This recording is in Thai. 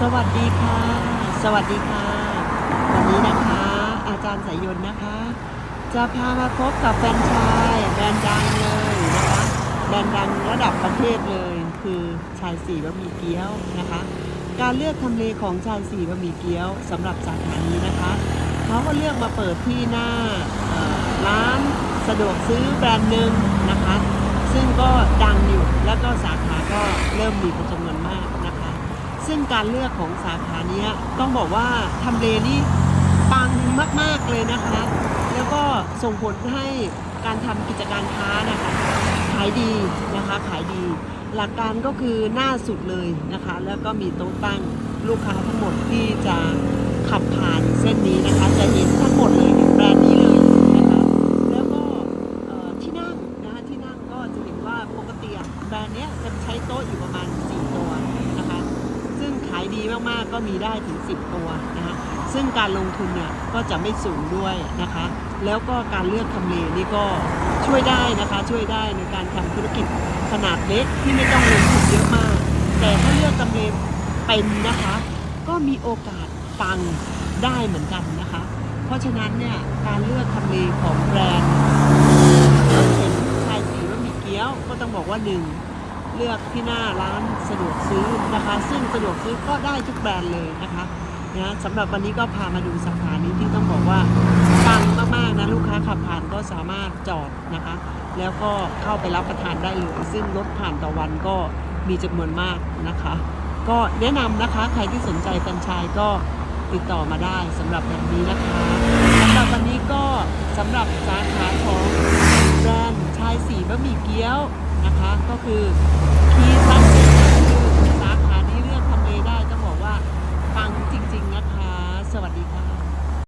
สวัสดีค่ะ สวัสดีค่ะ วันนี้นะคะ อาจารย์สายยนต์นะคะ จะพามาพบกับแฟนชายแบรนด์ดังเลยนะคะแบรนด์ดังระดับประเทศเลย คือชายสี่บะหมี่เกี๊ยวนะคะ การเลือกทำเลของชายสี่บะหมี่เกี๊ยวสำหรับสาขานี้นะคะเขาก็เลือกมาเปิดที่หน้าร้านสะดวกซื้อแบรนด์หนึ่งนะคะ ซึ่งก็ดังอยู่แล้วก็สาขาก็เริ่มมีเป็นจำนวนมากนะ ซึ่งการเลือกของสาขานี้ต้องบอกว่าทำเลนี่ปังมาก ๆ เลยนะคะ แล้วก็ส่งผลให้การทำกิจการค้านะคะขายดีนะคะขายดี หลักการก็คือหน้าสุดเลยนะคะ แล้วก็มีโต๊ะตั้งลูกค้าทั้งหมดที่จะขับผ่านเส้นนี้นะคะ จะเห็นทั้งหมดเลยแบรนด์นี้เลยนะคะแล้วก็ที่นั่งนะคะที่นั่งก็จะเห็นว่าปกติแบรนด์นี้จะใช้โต๊ะอยู่ประมาณ 4 ตัวนะคะ ซึ่งขายดี มากๆ ก็มีได้ถึง 10 ตัวนะคะซึ่งการลงทุนเนี่ยก็จะไม่สูงด้วยนะคะ แล้วก็การเลือกทำเลนี่ก็ช่วยได้นะคะช่วยได้ในการทำธุรกิจขนาดเล็กที่ไม่ต้องลงทุนเยอะมาก แต่ถ้าเลือกทำเลเป็นนะคะ ก็มีโอกาสปังได้เหมือนกันนะคะ เพราะฉะนั้นเนี่ยการเลือกทำเลของแบรนด์เป็นชายสีว่ามีเกี๊ยวก็ต้องบอกว่าหนึ่ง เลือกที่หน้าร้านสะดวกซื้อนะคะ ซึ่งสะดวกซื้อก็ได้ทุกแบรนด์เลยนะคะนะสำหรับวันนี้ก็พามาดูสาขานีที่ต้องบอกว่าปังมากๆนะลูกค้าขับผ่านก็สามารถจอดนะคะ แล้วก็เข้าไปรับประทานได้เลย ซึ่งรถผ่านต่อวันก็มีจำนวนมากนะคะ ก็แนะนำนะคะใครที่สนใจแฟรนไชส์ก็ติดต่อมาได้สำหรับแบบนี้นะคะสำหรับวันนี้ก็สำหรับสาขาของแบรนด์ชายสีบะหมี่เกี๊ยวนะคะ ก็คือ